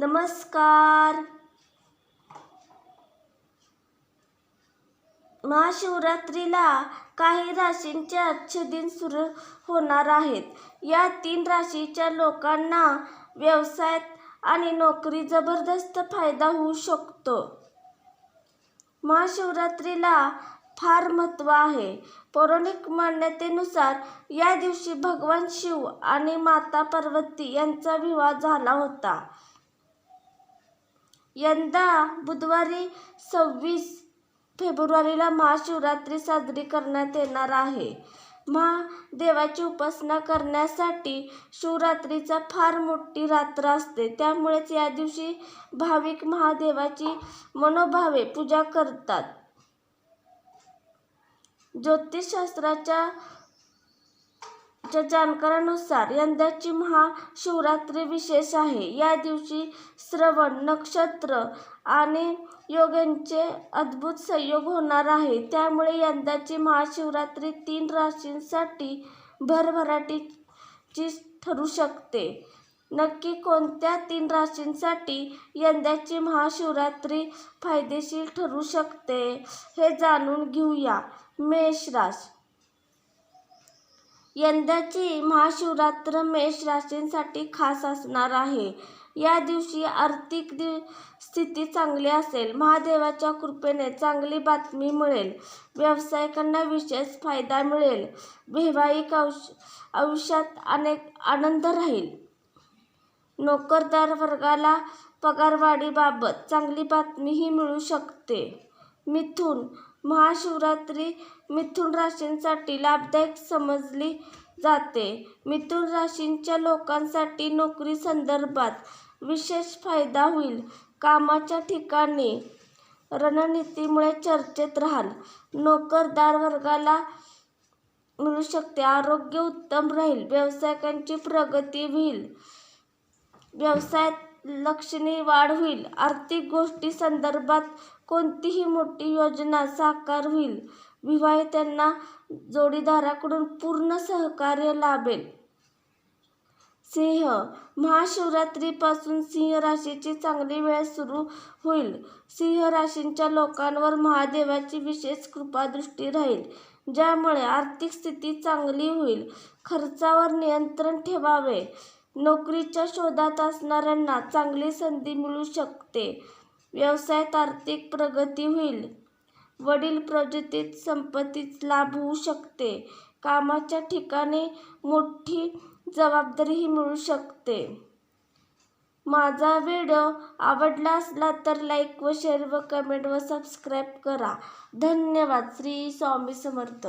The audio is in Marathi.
नमस्कार. महाशिवरात्रीला काही राशींचे अच्छे दिन सुरू होणार आहेत. या तीन राशीच्या लोकांना व्यवसायात आणि नोकरी जबरदस्त फायदा होऊ शकतो. महाशिवरात्रीला फार महत्त्व आहे. पौराणिक मान्यतेनुसार या दिवशी भगवान शिव आणि माता पार्वती यांचा विवाह झाला होता. यंदा बुधवारी सव्वीस फेब्रुवारीला महाशिवरात्री साजरी करण्यात येणार आहे. महादेवाची उपासना करण्यासाठी शिवरात्रीचा फार मोठी रात्र असते. त्यामुळेच या दिवशी भाविक महादेवाची मनोभावे पूजा करतात. ज्योतिषशास्त्राच्या च्या जाणकारानुसार यंदाची महाशिवरात्री विशेष आहे. या दिवशी श्रवण नक्षत्र आणि योगांचे अद्भुत संयोग होणार आहे. त्यामुळे यंदाची महाशिवरात्री तीन राशींसाठी भरभराटीची ठरू शकते. नक्की कोणत्या तीन राशींसाठी यंदाची महाशिवरात्री फायदेशीर ठरू शकते हे जाणून घेऊया. मेष राशी. यंदाची महाशिवरात्र मेष राशींसाठी खास असणार आहे. या दिवशी आर्थिक दि स्थिती चांगली असेल महादेवाच्या कृपेने चांगली बातमी मिळेल व्यावसायिकांना विशेष फायदा मिळेल वैवाहिक आयुष्यात अनेक आनंद राहील. नोकरदार वर्गाला पगारवाढीबाबत चांगली बातमीही मिळू शकते. मिथून महाशिवरात्री मिथुन राशींसाठी लाभदायक समजली जाते. मिथुन राशींच्या लोकांसाठी नोकरी संदर्भात विशेष फायदा होईल. कामाच्या ठिकाणी रणनीतीमुळे चर्चेत राहाल. नोकरदार वर्गाला मिळू शकते. आरोग्य उत्तम राहील. व्यावसायिकांची प्रगती होईल. व्यवसायात लक्षणीय वाढ होईल. आर्थिक गोष्टी संदर्भात कोणतीही मोठी योजना साकार होईल. विवाहितांना जोडीदाराकडून पूर्ण सहकार्य लाभेल. सिंह महाशिवरात्रीपासून सिंह राशीची चांगली वेळ सुरू होईल. सिंह राशींच्या लोकांवर महादेवाची विशेष कृपादृष्टी राहील ज्यामुळे आर्थिक स्थिती चांगली होईल. खर्चावर नियंत्रण ठेवावे. नोकरीच्या शोधात असणाऱ्यांना चांगली संधी मिळू शकते. व्यवसायात आर्थिक प्रगती होईल. वडील प्रगतीत संपत्तीत लाभ होऊ शकते. कामाच्या ठिकाणी मोठी जबाबदारीही मिळू शकते. माझा व्हिडिओ आवडला असला तर लाईक व शेअर व कमेंट व सबस्क्राईब करा. धन्यवाद. श्री स्वामी समर्थ.